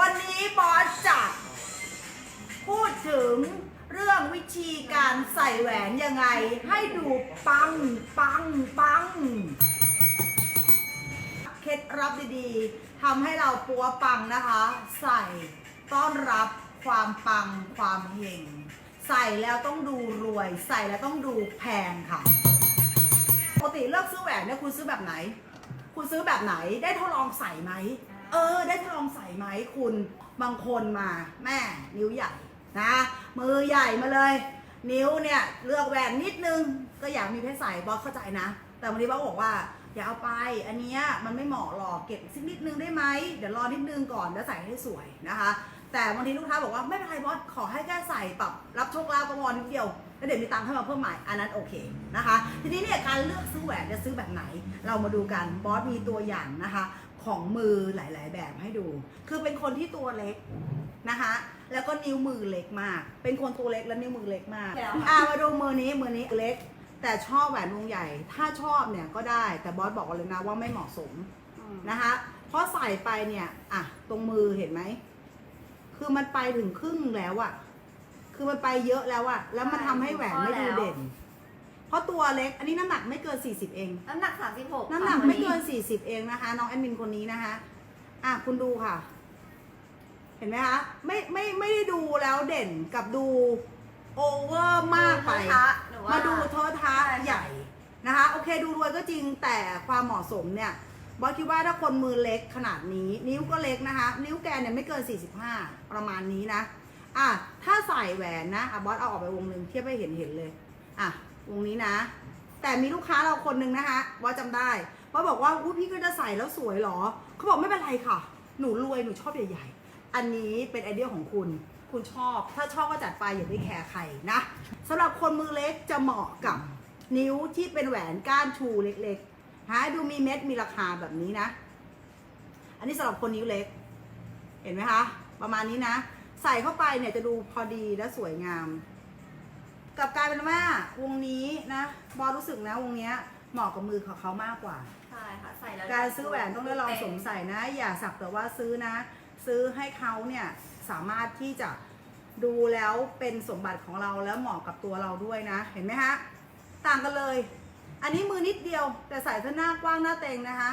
วันนี้บอสจะพูดถึงเรื่องวิธีการใส่แหวนยังไง ให้ดูปังปังปัง เคล็ดลับดีๆทำให้เราปัวปังนะคะ ใส่ต้อนรับความปังความเฮงใส่แล้วต้องดูรวย ใส่แล้วต้องดูแพงค่ะ ปกติเลือกซื้อแหวนเนี่ยคุณซื้อแบบไหน คุณซื้อแบบไหนได้ทดลองใส่ไหม เออ ได้ทดลองใส่ไหมคุณบางคนมา แม่นิ้วใหญ่นะ มือใหญ่มาเลย นิ้วเนี่ย เลือกแหวนนิดนึง ก็อยากมีเพชรใส่บอสเข้าใจนะ แต่วันนี้บอสบอกว่าอย่าเอาไป อันเนี้ยมันไม่เหมาะหรอกเก็บสักนิดนึงได้ไหมเดี๋ยวรอนิดนึงก่อนแล้วใส่ให้สวยนะคะ แต่บางทีลูกค้าบอกว่าไม่เป็นไรบอสขอให้แค่ใส่ปรับรับโชคลาภก็พอนิดเดียวแล้วเดี๋ยวมีตังค์ให้มาเพิ่มใหม่อันนั้นโอเคนะคะ ทีนี้เนี่ยการเลือกซื้อแหวนจะซื้อแบบไหน เรามาดูกันบอสมีตัวอย่างนะคะ ของมือหลาย ๆ แบบให้ดู คือเป็นคนที่ตัวเล็กนะคะ แล้วก็นิ้วมือเล็กมาก เป็นคนตัวเล็กและนิ้วมือเล็กมากแล้วอ่ามาดูมือนี้มือนี้เล็ก แต่ชอบแหวนวงใหญ่ ถ้าชอบเนี่ยก็ได้ แต่บอสบอกเลยนะว่าไม่เหมาะสมนะคะ เพราะใส่ไปเนี่ย อะ ตรงมือเห็นไหม คือมันไปถึงครึ่งแล้วอะคือมันไปเยอะแล้วอะแล้วมันทำให้แหวนไม่ดูเด่น เพราะตัวเล็กอันนี้น้ำหนักไม่เกิน 40 เอง น้ำหนัก 36น้ำหนักไม่เกิน 40 เองนะคะ น้องแอดมินคนนี้นะคะ อะคุณดูค่ะ เห็นไหมคะ ไม่ไม่ไม่ได้ดูแล้วเด่นกับดูโอเวอร์มากไปหรือว่ามาดูโทษท้าใช่ค่ะใหญ่นะคะ โอเคดูรวยก็จริงแต่ความเหมาะสมเนี่ยบอสคิดว่าถ้าคนมือเล็กขนาดนี้ นิ้วก็เล็กนะคะ นิ้วแกนเนี่ยไม่เกิน 45 ประมาณนี้นะ อะถ้าใส่แหวนนะอะบอสเอาออกไปวงหนึ่งเทียบให้เห็นเห็นเลย อะ วงนี้นะ แต่มีลูกค้าเราคนหนึ่งนะคะบอสจำได้บอสบอกว่าพี่ก็จะใส่แล้วสวยเหรอเขาบอกไม่เป็นไรค่ะ หนูรวยหนูชอบใหญ่ ๆ อันนี้เป็นไอเดียของคุณ คุณชอบ ถ้าชอบก็จัดไปอย่าได้แคร์ใครนะสำหรับคนมือเล็กจะเหมาะกับนิ้วที่เป็นแหวนก้านชูเล็กๆหาดูมีเม็ดมีราคาแบบนี้นะ อันนี้สำหรับคนนิ้วเล็ก เห็นไหมคะ ประมาณนี้นะ ใส่เข้าไปเนี่ยจะดูพอดีและสวยงาม กลับกลายเป็นว่าวงนี้นะบอสรู้สึกนะวงเนี้ยเหมาะกับมือของเขามากกว่า ใช่ค่ะใส่แล้วการซื้อแหวนต้องได้ลองสวมใส่นะ อย่าสักแต่ว่าซื้อนะ ซื้อให้เขาเนี่ยสามารถที่จะดูแล้วเป็นสมบัติของเราแล้วเหมาะกับตัวเราด้วยนะ เห็นไหมฮะต่างกันเลย อันนี้มือนิดเดียวแต่ใส่ท่าหน้ากว้างหน้าเต็งนะคะ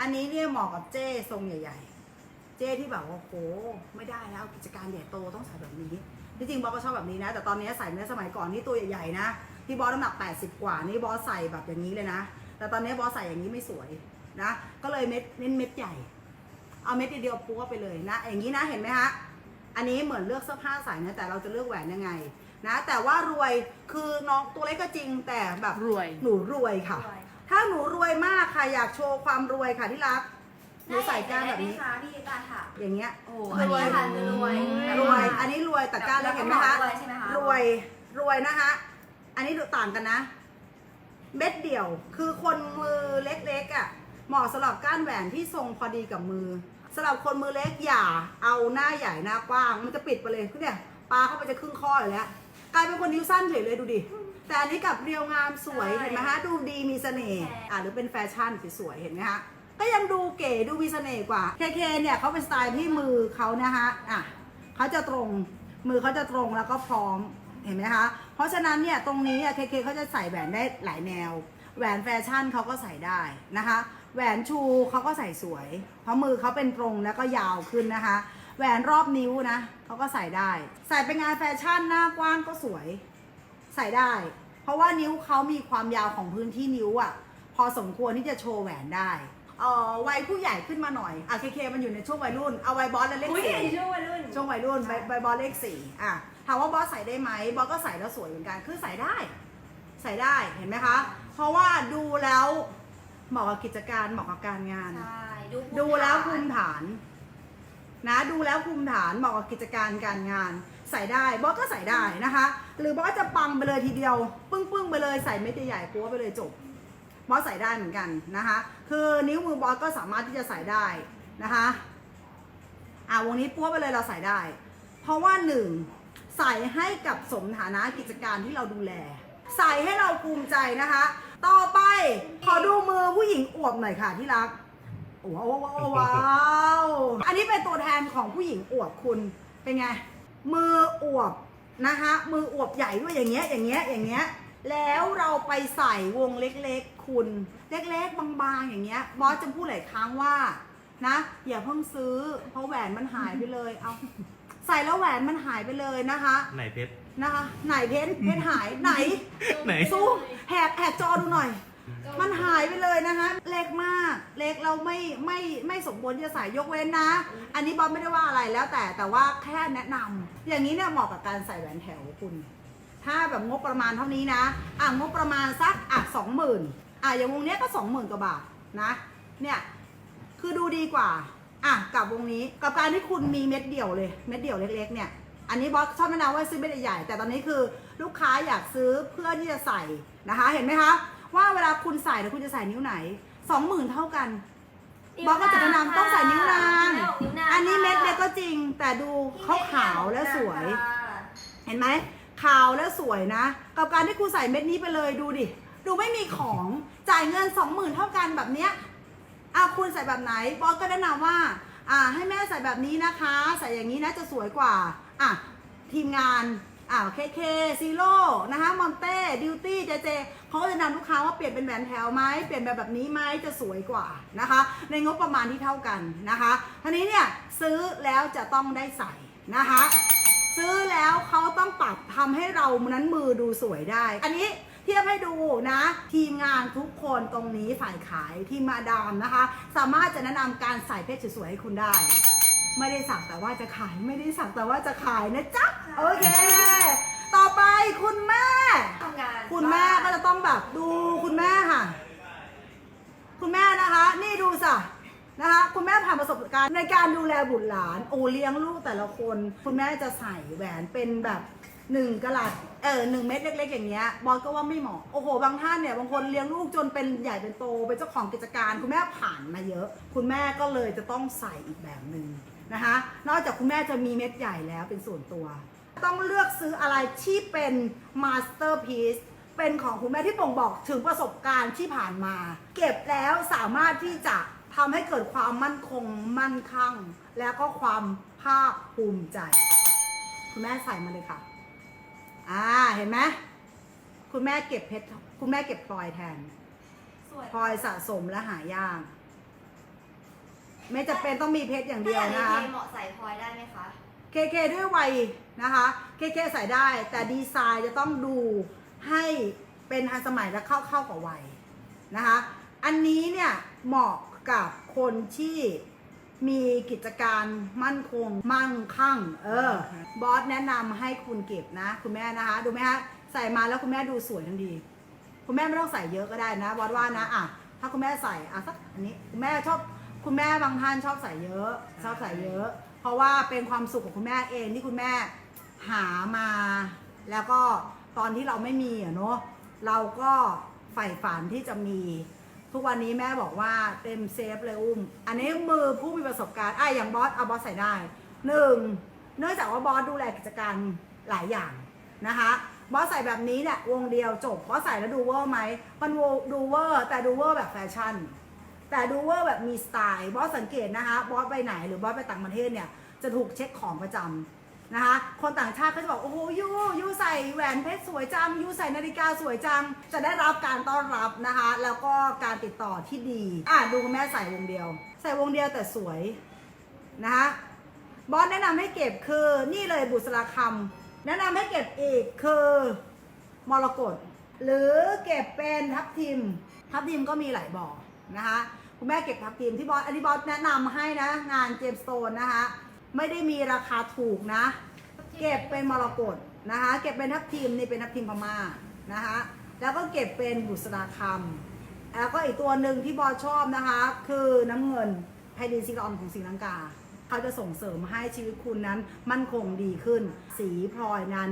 อันนี้เนี่ยเหมาะกับเจ้ทรงใหญ่ ๆ เจ้ที่แบบว่าโหไม่ได้แล้วกิจการใหญ่โตต้องใส่แบบนี้ ที่จริงบอสก็ชอบแบบนี้นะ แต่ตอนนี้ใส่ในสมัยก่อนนี่ตัวใหญ่ๆนะที่บอสน้ำหนัก 80 กว่านี่บอสใส่แบบอย่างนี้เลยนะ แต่ตอนนี้บอสใส่อย่างนี้ไม่สวยนะ ก็เลยเม็ดเน้นเม็ดใหญ่ เอาเม็ดเดียวปัวไปเลยนะ อย่างนี้นะเห็นไหมฮะอันนี้เหมือนเลือกเสื้อผ้าใส่นะแต่เราจะเลือกแหวนยังไงนะ แต่ว่ารวยคือน้องตัวเล็กก็จริงแต่แบบรวยหนูรวยค่ะด้วยถ้าหนูรวยมากค่ะอยากโชว์ความรวยค่ะที่รัก หนูใส่ก้านแบบนี้ ได้ไหมคะพี่ตาค่ะ อย่างเงี้ยโอ้อันนี้ค่ะคือรวยรวย อันนี้รวยแต่ก้านเล็กเห็นไหมคะ รวยใช่ไหมคะ รวย รวยนะคะ อันนี้ดูต่างกันนะ เม็ดเดียว คือคนมือเล็กๆอะ เหมาะสำหรับก้านแหวนที่ทรงพอดีกับมือสำหรับคนมือเล็กอย่าเอาหน้าใหญ่หน้ากว้าง มันจะปิดไปเลยคือเนี่ยปลาเข้าไปจะครึ่งข้ออยู่แล้ว กลายเป็นคนนิ้วสั้นเฉยเลยดูดิ แต่อันนี้กับเรียวงามสวยเห็นไหมคะ ดูดีมีเสน่ห์ อะหรือเป็นแฟชั่นสวยๆเห็นไหมคะ ก็ยังดูเก๋ดูมีเสน่ห์กว่าเคเคเนี่ยเขาเป็นสไตล์ที่มือเขานะคะอะเขาจะตรงมือเขาจะตรงแล้วก็พร้อมเห็นไหมคะ เพราะฉะนั้นเนี่ยตรงนี้อะเคเคเขาจะใส่แหวนได้หลายแนว แหวนแฟชั่นเขาก็ใส่ได้นะคะ แหวนชูเขาก็ใส่สวย เพราะมือเขาเป็นตรงแล้วก็ยาวขึ้นนะคะ แหวนรอบนิ้วนะเขาก็ใส่ได้ ใส่เป็นงานแฟชั่นหน้ากว้างก็สวยใส่ได้ เพราะว่านิ้วเขามีความยาวของพื้นที่นิ้วอะ่ะ พอสมควรที่จะโชว์แหวนได้ เอ่อวัยผู้ใหญ่ขึ้นมาหน่อยอะเคเคมันอยู่ในช่วงวัยรุ่นเอาวัยบอสและเลขอุ้ยสี่ช่วงวัยรุ่น ช่วงวัยรุ่นวัยวัยบอสเลขสี่อะถามว่าบอสใส่ได้ไหมบอสก็ใส่แล้วสวยเหมือนกันคือใส่ได้ ใส่ได้เห็นไหมคะ เพราะว่าดูแล้วเหมาะกับกิจการเหมาะกับการงาน ใช่ ดูแล้วภูมิฐาน นะดูแล้วภูมิฐานเหมาะกับกิจการการงาน ใส่ได้บอสก็ใส่ได้นะคะ หรือบอสจะปังไปเลยทีเดียว ปึ้งปึ้งๆไปเลยใส่เม็ดใหญ่ๆปัวไปเลยจบ บอสใส่ได้เหมือนกันนะคะ คือนิ้วมือบอสก็สามารถที่จะใส่ได้นะคะอ่าวงนี้ปัวไปเลยเราใส่ได้ เพราะว่าหนึ่งใส่ให้กับสมฐานะกิจการที่เราดูแล ใส่ให้เราภูมิใจนะคะ ต่อไปขอดูมือผู้หญิงอวบหน่อยค่ะที่รักว้าวว้าวว้าวอันนี้เป็นตัวแทนของผู้หญิงอวบคุณเป็นไง มืออวบนะคะมืออวบใหญ่ด้วยอย่างเงี้ยอย่างเงี้ยอย่างเงี้ย แล้วเราไปใส่วงเล็กๆ คุณ เล็กๆ บางๆ อย่างเงี้ย บอสจะพูดหลายครั้งว่า นะ อย่าเพิ่งซื้อ เพราะแหวนมันหายไปเลย เอาใส่แล้วแหวนมันหายไปเลยนะคะ ไหนเพชรนะคะ ไหนเพชรเพชรหายไหน ไหน สู้แหกแหกจอดูหน่อย มันหายไปเลยนะคะ เล็กมาก เล็กเราไม่ไม่ไม่สมควรที่จะใส่ยกเว้นนะ อันนี้บอสไม่ได้ว่าอะไรแล้วแต่แต่ว่าแค่แนะนำอย่างนี้เนี่ยเหมาะกับการใส่แหวนแถวคุณ ถ้าแบบงบประมาณเท่านี้นะ อะงบประมาณสักอะสองหมื่นอะอย่างวงเนี้ยก็สองหมื่นกว่าบาทนะ เนี่ยคือดูดีกว่า อะกับวงนี้กับการที่คุณมีเม็ดเดี่ยวเลยเม็ดเดี่ยวเล็กๆเนี่ย อันนี้บอสชอบแนะนำว่าซื้อเม็ดใหญ่ๆแต่ตอนนี้คือลูกค้าอยากซื้อเพื่อที่จะใส่นะคะ เห็นไหมคะ ว่าเวลาคุณใส่แล้วคุณจะใส่นิ้วไหนสองหมื่นเท่ากันบอสก็จะแนะนำต้องใส่นิ้วนางนิ้วนางอันนี้เม็ดเล็กก็จริง แต่ดูเขาขาวและสวย เห็นไหม ขาวและสวยนะ กับการที่ครูใส่เม็ดนี้ไปเลยดูดิ ดูไม่มีของจ่ายเงิน 20,000 เท่ากันแบบเนี้ยอะคุณใส่แบบไหนบอสก็แนะนำว่าอะให้แม่ใส่แบบนี้นะคะ ใส่อย่างนี้นะจะสวยกว่าอะทีมงานอะเคเคซีโร่นะคะมอนเต้ดิวตี้เจเจเขาก็จะนำลูกค้าว่าเปลี่ยนเป็นแหวนแถวไหมเปลี่ยนแบบแบบนี้ไหมจะสวยกว่านะคะ ในงบประมาณที่เท่ากันนะคะทีนี้เนี่ยซื้อแล้วจะต้องได้ใส่นะคะ ซื้อแล้วเขาต้องปรับทำให้เรานั้นมือดูสวยได้ อันนี้เทียบให้ดูนะ ทีมงานทุกคนตรงนี้ฝ่ายขายทีมมาดามนะคะ สามารถจะแนะนำการใส่เพชรสวยๆให้คุณได้ ไม่ได้สั่งแต่ว่าจะขายไม่ได้สั่งแต่ว่าจะขายนะจ๊ะโอเค ต่อไปคุณแม่ทำงานคุณแม่ก็จะต้องแบบดูคุณแม่ค่ะ คุณแม่นะคะ นี่ดูสะ นะคะคุณแม่ผ่านประสบการณ์ในการดูแลบุตรหลาน โอเลี้ยงลูกแต่ละคน คุณแม่จะใส่แหวนเป็นแบบหนึ่งกะลัดเออหนึ่งเม็ดเล็ก ๆ อย่างเงี้ยบอสก็ว่าไม่เหมาะโอ้โหบางท่านเนี่ยบางคนเลี้ยงลูกจนเป็นใหญ่เป็นโตเป็นเจ้าของกิจการ คุณแม่ผ่านมาเยอะ คุณแม่ก็เลยจะต้องใส่อีกแบบหนึ่งนะคะ นอกจากคุณแม่จะมีเม็ดใหญ่แล้วเป็นส่วนตัว ต้องเลือกซื้ออะไรที่เป็นมาสเตอร์พี e เป็นของคุณแม่ที่บ่งบอกถึงประสบการณ์ที่ผ่านมา เก็บแล้วสามารถที่จะ ทำให้เกิดความมั่นคงมั่นคงแล้วก็ความภาคภูมิใจ คุณแม่ใส่มาเลยค่ะ อ่าเห็นไหมคุณแม่เก็บเพชรคุณแม่เก็บพลอยแทนสวยพลอยสะสมและหายากไม่จะเป็นต้องมีเพชรอย่างเดียวถ้านะอย่างคะนี้เหมาะใส่พลอยได้ไหมคะ เคเคด้วยวัยนะคะเคเคใส่ได้แต่ดีไซน์จะต้องดูให้เป็นทันสมัยและเข้าเข้ากับวัยนะคะ อันนี้เนี่ยเหมาะ กับคนที่มีกิจการมั่นคง มั่งคั่ง เออ บอสแนะนำให้คุณเก็บนะ คุณแม่นะคะ ดูไหมคะใส่มาแล้วคุณแม่ดูสวยทันทีคุณแม่ไม่ต้องใส่เยอะก็ได้นะบอสว่านะอะถ้าคุณแม่ใส่อะสักอันนี้คุณแม่ชอบคุณแม่บางท่านชอบใส่เยอะ ชอบใส่เยอะ เพราะว่าเป็นความสุขของคุณแม่เองที่คุณแม่หามา แล้วก็ตอนที่เราไม่มีอะเนาะเราก็ใฝ่ฝันที่จะมี ทุกวันนี้แม่บอกว่าเต็มเซฟเลยอุ้ม อันนี้มือผู้มีประสบการณ์อะอย่างบอสเอาบอสใส่ได้หนึ่งเนื่องจากว่าบอสดูแลกิจการหลายอย่างนะคะบอสใส่แบบนี้เนี่ยวงเดียวจบบอสใส่แล้วดูเวอร์ไหมมันดูเวอร์แต่ดูเวอร์แบบแฟชั่น แต่ดูเวอร์แบบมีสไตล์บอสสังเกตนะคะบอสไปไหนหรือบอสไปต่างประเทศเนี่ยจะถูกเช็คของประจำ นะคะ คนต่างชาติก็จะบอกโอ้โหยูยูใส่แหวนเพชรสวยจังยูใส่นาฬิกาสวยจัง จะได้รับการต้อนรับนะคะ แล้วก็การติดต่อที่ดี อะดูคุณแม่ใส่วงเดียว ใส่วงเดียวแต่สวยนะคะบอสแนะนำให้เก็บคือนี่เลยบุษราคำแนะนำให้เก็บอีกคือมรกตหรือเก็บเป็นทับทิม ทับทิมก็มีหลายบ่อนะคะคุณแม่เก็บทับทิมที่บอสอันนี้บอสแนะนำให้นะงานเจมสโตนนะคะ ไม่ได้มีราคาถูกนะ เก็บเป็นมรกตนะคะ เก็บเป็นทับทิมนี่เป็นทับทิมพม่านะคะแล้วก็เก็บเป็นบุษราคำแล้วก็อีกตัวหนึ่งที่บอสชอบนะคะ คือน้ำเงินไพดินซิลอนของศรีลังกาเขาจะส่งเสริมให้ชีวิตคุณนั้นมั่นคงดีขึ้น สีพลอยนั้น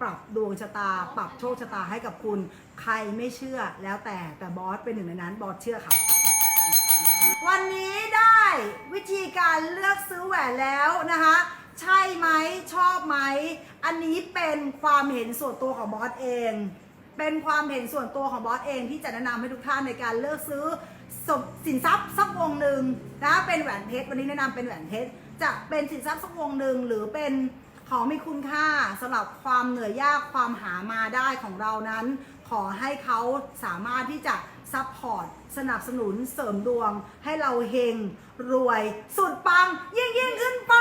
ปรับดวงชะตา ปรับโชคชะตาให้กับคุณ ใครไม่เชื่อแล้วแต่แต่บอสเป็นหนึ่งในนั้นบอสเชื่อค่ะ วันนี้ได้วิธีการเลือกซื้อแหวนแล้วนะคะ ใช่ไหมชอบไหม อันนี้เป็นความเห็นส่วนตัวของบอสเอง เป็นความเห็นส่วนตัวของบอสเองที่จะแนะนำให้ทุกท่านในการเลือกซื้อสินทรัพย์สักวงหนึ่งนะเป็นแหวนเพชรวันนี้แนะนำเป็นแหวนเพชรจะเป็นสินทรัพย์สักวงหนึ่งหรือเป็นของมีคุณค่าสำหรับความเหนื่อยยากความหามาได้ของเรานั้น ขอให้เขาสามารถที่จะ ซัพพอร์ต สนับสนุนเสริมดวง ให้เราเฮงรวย สุดปัง ยิ่งยิ่งขึ้นไป